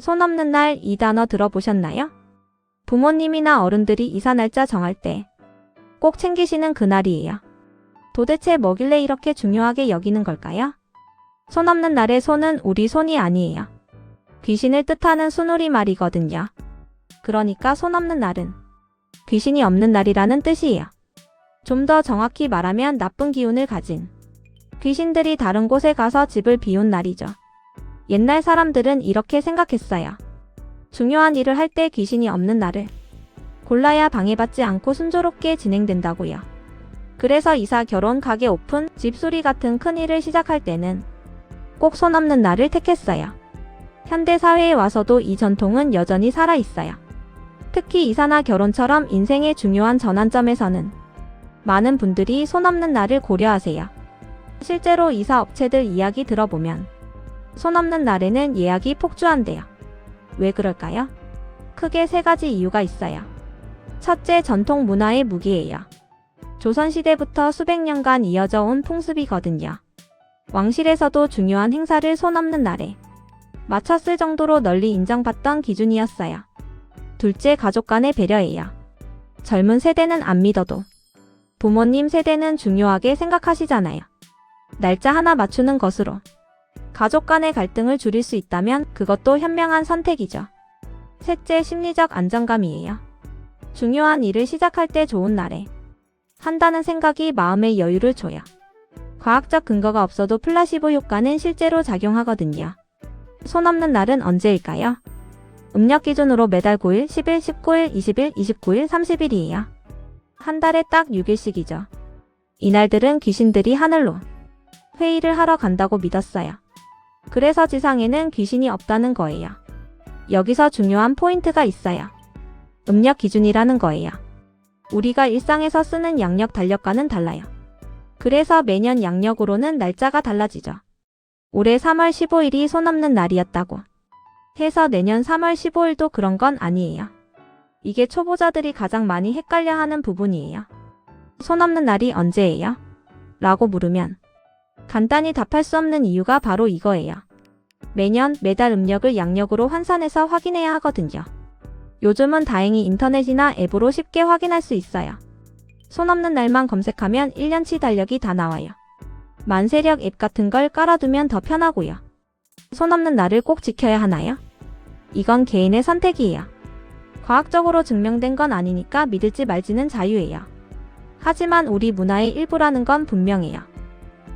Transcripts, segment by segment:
손 없는 날 이 단어 들어보셨나요? 부모님이나 어른들이 이사 날짜 정할 때 꼭 챙기시는 그날이에요. 도대체 뭐길래 이렇게 중요하게 여기는 걸까요? 손 없는 날의 손은 우리 손이 아니에요. 귀신을 뜻하는 순우리 말이거든요. 그러니까 손 없는 날은 귀신이 없는 날이라는 뜻이에요. 좀 더 정확히 말하면 나쁜 기운을 가진 귀신들이 다른 곳에 가서 집을 비운 날이죠. 옛날 사람들은 이렇게 생각했어요. 중요한 일을 할 때 귀신이 없는 날을 골라야 방해받지 않고 순조롭게 진행된다고요. 그래서 이사, 결혼, 가게 오픈, 집수리 같은 큰 일을 시작할 때는 꼭 손 없는 날을 택했어요. 현대 사회에 와서도 이 전통은 여전히 살아 있어요. 특히 이사나 결혼처럼 인생의 중요한 전환점에서는 많은 분들이 손 없는 날을 고려하세요. 실제로 이사 업체들 이야기 들어보면 손 없는 날에는 예약이 폭주한대요. 왜 그럴까요? 크게 세 가지 이유가 있어요. 첫째, 전통 문화의 무기예요. 조선시대부터 수백 년간 이어져 온 풍습이거든요. 왕실에서도 중요한 행사를 손 없는 날에 마쳤을 정도로 널리 인정받던 기준이었어요. 둘째, 가족 간의 배려예요. 젊은 세대는 안 믿어도 부모님 세대는 중요하게 생각하시잖아요. 날짜 하나 맞추는 것으로 가족 간의 갈등을 줄일 수 있다면 그것도 현명한 선택이죠. 셋째, 심리적 안정감이에요. 중요한 일을 시작할 때 좋은 날에 한다는 생각이 마음의 여유를 줘요. 과학적 근거가 없어도 플라시보 효과는 실제로 작용하거든요. 손 없는 날은 언제일까요? 음력 기준으로 매달 9일, 10일, 19일, 20일, 29일, 30일이에요. 한 달에 딱 6일씩이죠. 이날들은 귀신들이 하늘로 회의를 하러 간다고 믿었어요. 그래서 지상에는 귀신이 없다는 거예요. 여기서 중요한 포인트가 있어요. 음력 기준이라는 거예요. 우리가 일상에서 쓰는 양력 달력과는 달라요. 그래서 매년 양력으로는 날짜가 달라지죠. 올해 3월 15일이 손 없는 날이었다고 해서 내년 3월 15일도 그런 건 아니에요. 이게 초보자들이 가장 많이 헷갈려 하는 부분이에요. 손 없는 날이 언제예요? 라고 물으면 간단히 답할 수 없는 이유가 바로 이거예요. 매년 매달 음력을 양력으로 환산해서 확인해야 하거든요. 요즘은 다행히 인터넷이나 앱으로 쉽게 확인할 수 있어요. 손 없는 날만 검색하면 1년치 달력이 다 나와요. 만세력 앱 같은 걸 깔아두면 더 편하고요. 손 없는 날을 꼭 지켜야 하나요? 이건 개인의 선택이에요. 과학적으로 증명된 건 아니니까 믿을지 말지는 자유예요. 하지만 우리 문화의 일부라는 건 분명해요.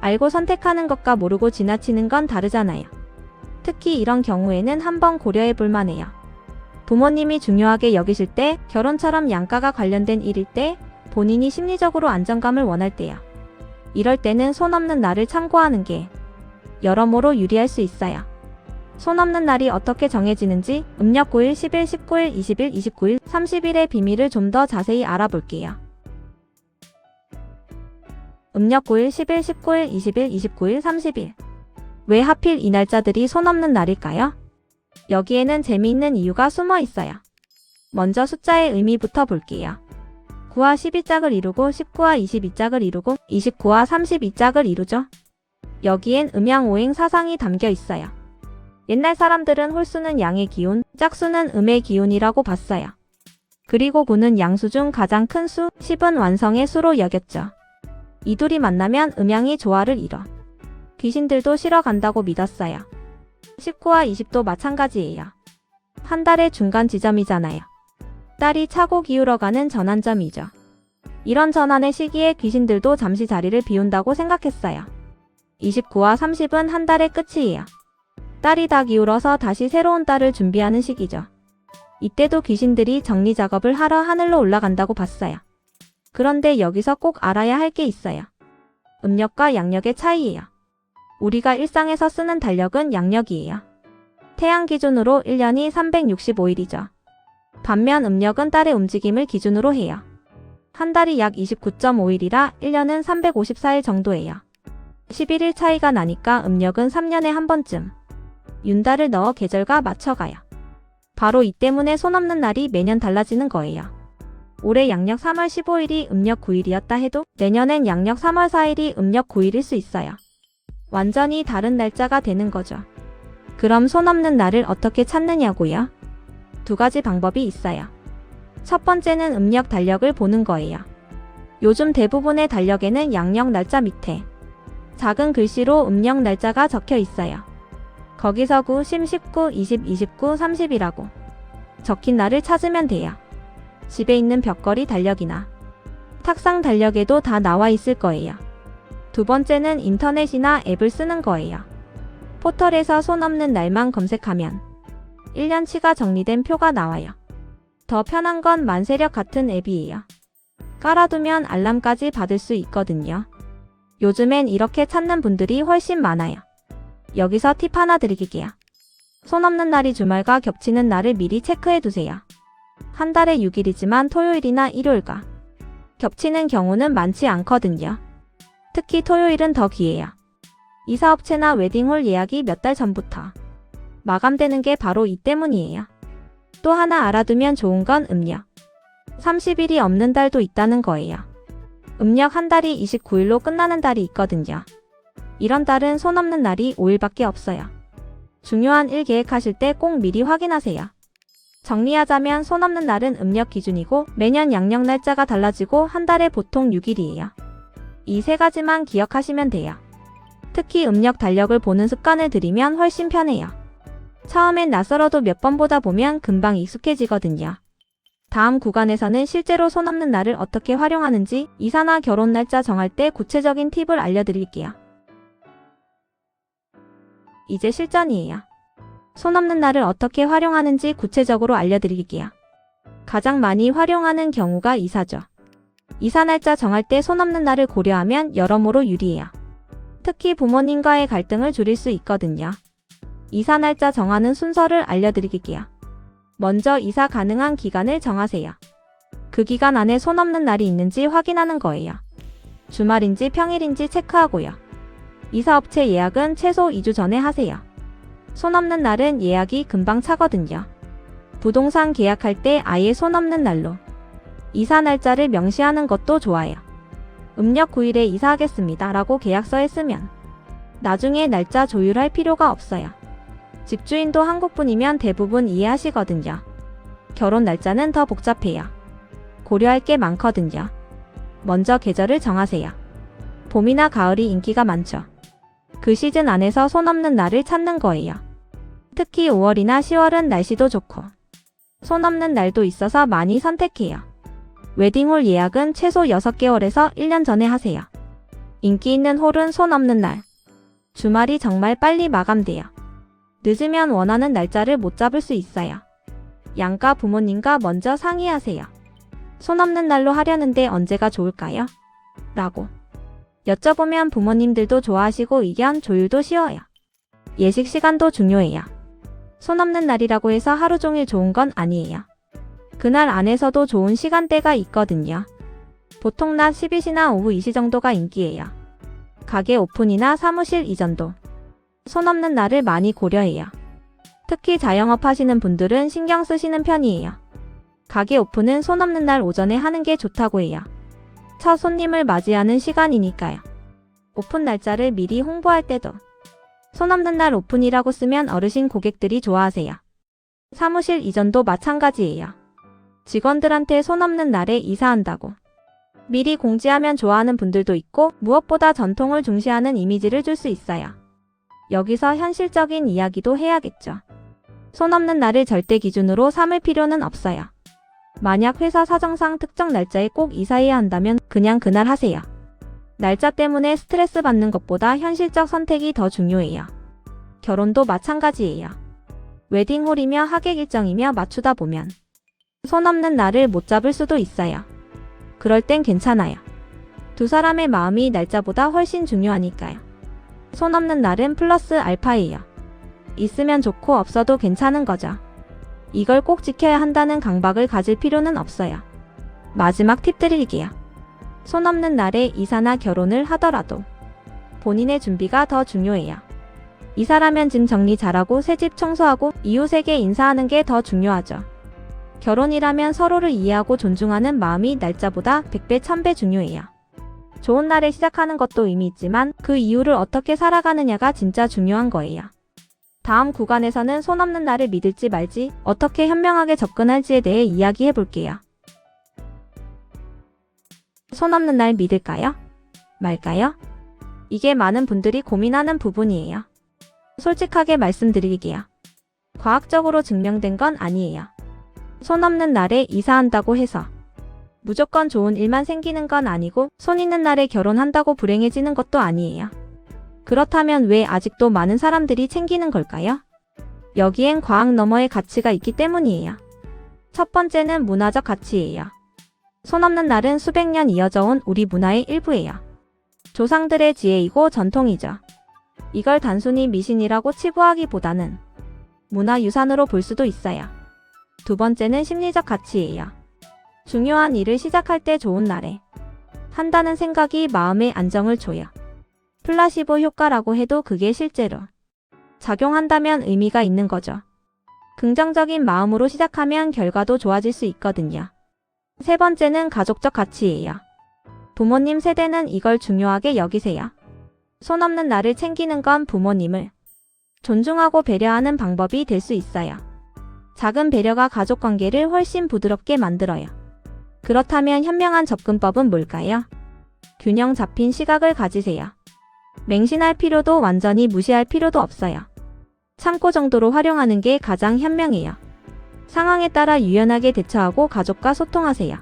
알고 선택하는 것과 모르고 지나치는 건 다르잖아요. 특히 이런 경우에는 한번 고려해 볼 만해요. 부모님이 중요하게 여기실 때, 결혼처럼 양가가 관련된 일일 때, 본인이 심리적으로 안정감을 원할 때요. 이럴 때는 손 없는 날을 참고하는 게 여러모로 유리할 수 있어요. 손 없는 날이 어떻게 정해지는지 음력 9일, 10일, 19일, 20일, 29일, 30일의 비밀을 좀 더 자세히 알아볼게요. 음력 9일, 10일, 19일, 20일, 29일, 30일. 왜 하필 이 날짜들이 손 없는 날일까요? 여기에는 재미있는 이유가 숨어 있어요. 먼저 숫자의 의미부터 볼게요. 9와 12짝을 이루고 19와 22짝을 이루고 29와 32짝을 이루죠. 여기엔 음양오행 사상이 담겨 있어요. 옛날 사람들은 홀수는 양의 기운, 짝수는 음의 기운이라고 봤어요. 그리고 9는 양수 중 가장 큰 수, 10은 완성의 수로 여겼죠. 이 둘이 만나면 음양이 조화를 이뤄. 귀신들도 쉬러 간다고 믿었어요. 19와 20도 마찬가지예요. 한 달의 중간 지점이잖아요. 딸이 차고 기울어 가는 전환점이죠. 이런 전환의 시기에 귀신들도 잠시 자리를 비운다고 생각했어요. 29와 30은 한 달의 끝이에요. 딸이 다 기울어서 다시 새로운 딸을 준비하는 시기죠. 이때도 귀신들이 정리 작업을 하러 하늘로 올라간다고 봤어요. 그런데 여기서 꼭 알아야 할 게 있어요. 음력과 양력의 차이예요. 우리가 일상에서 쓰는 달력은 양력이에요. 태양 기준으로 1년이 365일이죠. 반면 음력은 달의 움직임을 기준으로 해요. 한 달이 약 29.5일이라 1년은 354일 정도예요. 11일 차이가 나니까 음력은 3년에 한 번쯤 윤달을 넣어 계절과 맞춰가요. 바로 이 때문에 손 없는 날이 매년 달라지는 거예요. 올해 양력 3월 15일이 음력 9일이었다 해도 내년엔 양력 3월 4일이 음력 9일일 수 있어요. 완전히 다른 날짜가 되는 거죠. 그럼 손 없는 날을 어떻게 찾느냐고요? 두 가지 방법이 있어요. 첫 번째는 음력 달력을 보는 거예요. 요즘 대부분의 달력에는 양력 날짜 밑에 작은 글씨로 음력 날짜가 적혀 있어요. 거기서 9, 10, 19, 20, 29, 30이라고 적힌 날을 찾으면 돼요. 집에 있는 벽걸이 달력이나 탁상 달력에도 다 나와 있을 거예요. 두 번째는 인터넷이나 앱을 쓰는 거예요. 포털에서 손 없는 날만 검색하면 1년치가 정리된 표가 나와요. 더 편한 건 만세력 같은 앱이에요. 깔아두면 알람까지 받을 수 있거든요. 요즘엔 이렇게 찾는 분들이 훨씬 많아요. 여기서 팁 하나 드릴게요. 손 없는 날이 주말과 겹치는 날을 미리 체크해 두세요. 한 달에 6일이지만 토요일이나 일요일과 겹치는 경우는 많지 않거든요. 특히 토요일은 더 귀해요. 이사업체나 웨딩홀 예약이 몇 달 전부터 마감되는 게 바로 이 때문이에요. 또 하나 알아두면 좋은 건 음력. 30일이 없는 달도 있다는 거예요. 음력 한 달이 29일로 끝나는 달이 있거든요. 이런 달은 손 없는 날이 5일밖에 없어요. 중요한 일 계획하실 때 꼭 미리 확인하세요. 정리하자면 손 없는 날은 음력 기준이고 매년 양력 날짜가 달라지고 한 달에 보통 6일이에요. 이 세 가지만 기억하시면 돼요. 특히 음력 달력을 보는 습관을 들이면 훨씬 편해요. 처음엔 낯설어도 몇 번 보다 보면 금방 익숙해지거든요. 다음 구간에서는 실제로 손 없는 날을 어떻게 활용하는지 이사나 결혼 날짜 정할 때 구체적인 팁을 알려드릴게요. 이제 실전이에요. 손 없는 날을 어떻게 활용하는지 구체적으로 알려드릴게요. 가장 많이 활용하는 경우가 이사죠. 이사 날짜 정할 때 손 없는 날을 고려하면 여러모로 유리해요. 특히 부모님과의 갈등을 줄일 수 있거든요. 이사 날짜 정하는 순서를 알려드릴게요. 먼저 이사 가능한 기간을 정하세요. 그 기간 안에 손 없는 날이 있는지 확인하는 거예요. 주말인지 평일인지 체크하고요. 이사업체 예약은 최소 2주 전에 하세요. 손 없는 날은 예약이 금방 차거든요. 부동산 계약할 때 아예 손 없는 날로 이사 날짜를 명시하는 것도 좋아요. 음력 9일에 이사하겠습니다 라고 계약서에 쓰면 나중에 날짜 조율할 필요가 없어요. 집주인도 한국분이면 대부분 이해하시거든요. 결혼 날짜는 더 복잡해요. 고려할 게 많거든요. 먼저 계절을 정하세요. 봄이나 가을이 인기가 많죠. 그 시즌 안에서 손 없는 날을 찾는 거예요. 특히 5월이나 10월은 날씨도 좋고 손 없는 날도 있어서 많이 선택해요. 웨딩홀 예약은 최소 6개월에서 1년 전에 하세요. 인기 있는 홀은 손 없는 날. 주말이 정말 빨리 마감돼요. 늦으면 원하는 날짜를 못 잡을 수 있어요. 양가 부모님과 먼저 상의하세요. 손 없는 날로 하려는데 언제가 좋을까요? 라고. 여쭤보면 부모님들도 좋아하시고 의견 조율도 쉬워요. 예식 시간도 중요해요. 손 없는 날이라고 해서 하루 종일 좋은 건 아니에요. 그날 안에서도 좋은 시간대가 있거든요. 보통 낮 12시나 오후 2시 정도가 인기예요. 가게 오픈이나 사무실 이전도 손 없는 날을 많이 고려해요. 특히 자영업 하시는 분들은 신경 쓰시는 편이에요. 가게 오픈은 손 없는 날 오전에 하는 게 좋다고 해요. 첫 손님을 맞이하는 시간이니까요. 오픈 날짜를 미리 홍보할 때도 손 없는 날 오픈이라고 쓰면 어르신 고객들이 좋아하세요. 사무실 이전도 마찬가지예요. 직원들한테 손 없는 날에 이사한다고. 미리 공지하면 좋아하는 분들도 있고 무엇보다 전통을 중시하는 이미지를 줄 수 있어요. 여기서 현실적인 이야기도 해야겠죠. 손 없는 날을 절대 기준으로 삼을 필요는 없어요. 만약 회사 사정상 특정 날짜에 꼭 이사해야 한다면 그냥 그날 하세요. 날짜 때문에 스트레스 받는 것보다 현실적 선택이 더 중요해요. 결혼도 마찬가지예요. 웨딩홀이며 하객 일정이며 맞추다 보면 손 없는 날을 못 잡을 수도 있어요. 그럴 땐 괜찮아요. 두 사람의 마음이 날짜보다 훨씬 중요하니까요. 손 없는 날은 플러스 알파예요. 있으면 좋고 없어도 괜찮은 거죠. 이걸 꼭 지켜야 한다는 강박을 가질 필요는 없어요. 마지막 팁 드릴게요. 손 없는 날에 이사나 결혼을 하더라도 본인의 준비가 더 중요해요. 이사라면 짐 정리 잘하고 새집 청소하고 이웃에게 인사하는 게 더 중요하죠. 결혼이라면 서로를 이해하고 존중하는 마음이 날짜보다 100배, 1000배 중요해요. 좋은 날에 시작하는 것도 의미 있지만 그 이유를 어떻게 살아가느냐가 진짜 중요한 거예요. 다음 구간에서는 손 없는 나를 믿을지 말지 어떻게 현명하게 접근할지에 대해 이야기해 볼게요. 손 없는 날 믿을까요? 말까요? 이게 많은 분들이 고민하는 부분이에요. 솔직하게 말씀드릴게요. 과학적으로 증명된 건 아니에요. 손 없는 날에 이사한다고 해서 무조건 좋은 일만 생기는 건 아니고 손 있는 날에 결혼한다고 불행해지는 것도 아니에요. 그렇다면 왜 아직도 많은 사람들이 챙기는 걸까요? 여기엔 과학 너머의 가치가 있기 때문이에요. 첫 번째는 문화적 가치예요. 손 없는 날은 수백 년 이어져 온 우리 문화의 일부예요. 조상들의 지혜이고 전통이죠. 이걸 단순히 미신이라고 치부하기보다는 문화 유산으로 볼 수도 있어요. 두 번째는 심리적 가치예요. 중요한 일을 시작할 때 좋은 날에 한다는 생각이 마음의 안정을 줘요. 플라시보 효과라고 해도 그게 실제로 작용한다면 의미가 있는 거죠. 긍정적인 마음으로 시작하면 결과도 좋아질 수 있거든요. 세 번째는 가족적 가치예요. 부모님 세대는 이걸 중요하게 여기세요. 손 없는 나를 챙기는 건 부모님을 존중하고 배려하는 방법이 될 수 있어요. 작은 배려가 가족 관계를 훨씬 부드럽게 만들어요. 그렇다면 현명한 접근법은 뭘까요? 균형 잡힌 시각을 가지세요. 맹신할 필요도 완전히 무시할 필요도 없어요. 참고 정도로 활용하는 게 가장 현명해요. 상황에 따라 유연하게 대처하고 가족과 소통하세요.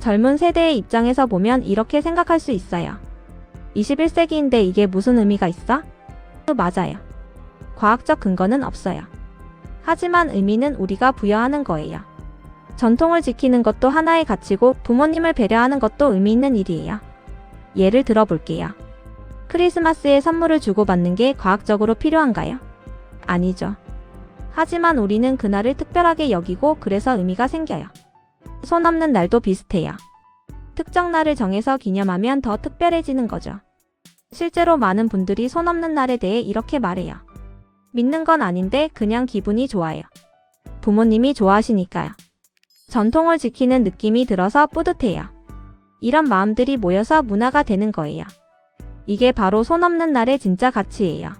젊은 세대의 입장에서 보면 이렇게 생각할 수 있어요. 21세기인데 이게 무슨 의미가 있어? 맞아요. 과학적 근거는 없어요. 하지만 의미는 우리가 부여하는 거예요. 전통을 지키는 것도 하나의 가치고 부모님을 배려하는 것도 의미 있는 일이에요. 예를 들어 볼게요. 크리스마스에 선물을 주고받는 게 과학적으로 필요한가요? 아니죠. 하지만 우리는 그날을 특별하게 여기고 그래서 의미가 생겨요. 손 없는 날도 비슷해요. 특정 날을 정해서 기념하면 더 특별해지는 거죠. 실제로 많은 분들이 손 없는 날에 대해 이렇게 말해요. 믿는 건 아닌데 그냥 기분이 좋아요. 부모님이 좋아하시니까요. 전통을 지키는 느낌이 들어서 뿌듯해요. 이런 마음들이 모여서 문화가 되는 거예요. 이게 바로 손 없는 날의 진짜 가치예요.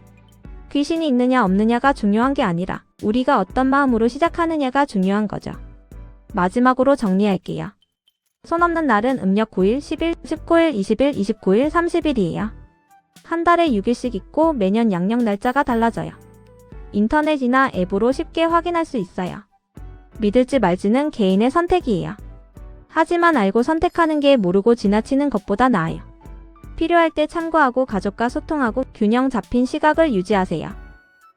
귀신이 있느냐 없느냐가 중요한 게 아니라 우리가 어떤 마음으로 시작하느냐가 중요한 거죠. 마지막으로 정리할게요. 손 없는 날은 음력 9일, 10일, 19일, 20일, 29일, 30일이에요. 한 달에 6일씩 있고 매년 양력 날짜가 달라져요. 인터넷이나 앱으로 쉽게 확인할 수 있어요. 믿을지 말지는 개인의 선택이에요. 하지만 알고 선택하는 게 모르고 지나치는 것보다 나아요. 필요할 때 참고하고 가족과 소통하고 균형 잡힌 시각을 유지하세요.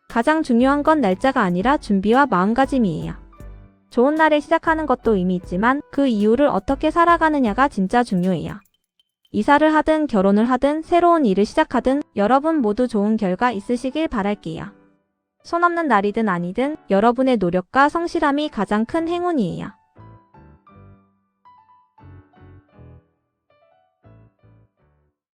가장 중요한 건 날짜가 아니라 준비와 마음가짐이에요. 좋은 날에 시작하는 것도 의미 있지만 그 이후를 어떻게 살아가느냐가 진짜 중요해요. 이사를 하든 결혼을 하든 새로운 일을 시작하든 여러분 모두 좋은 결과 있으시길 바랄게요. 손 없는 날이든 아니든 여러분의 노력과 성실함이 가장 큰 행운이에요.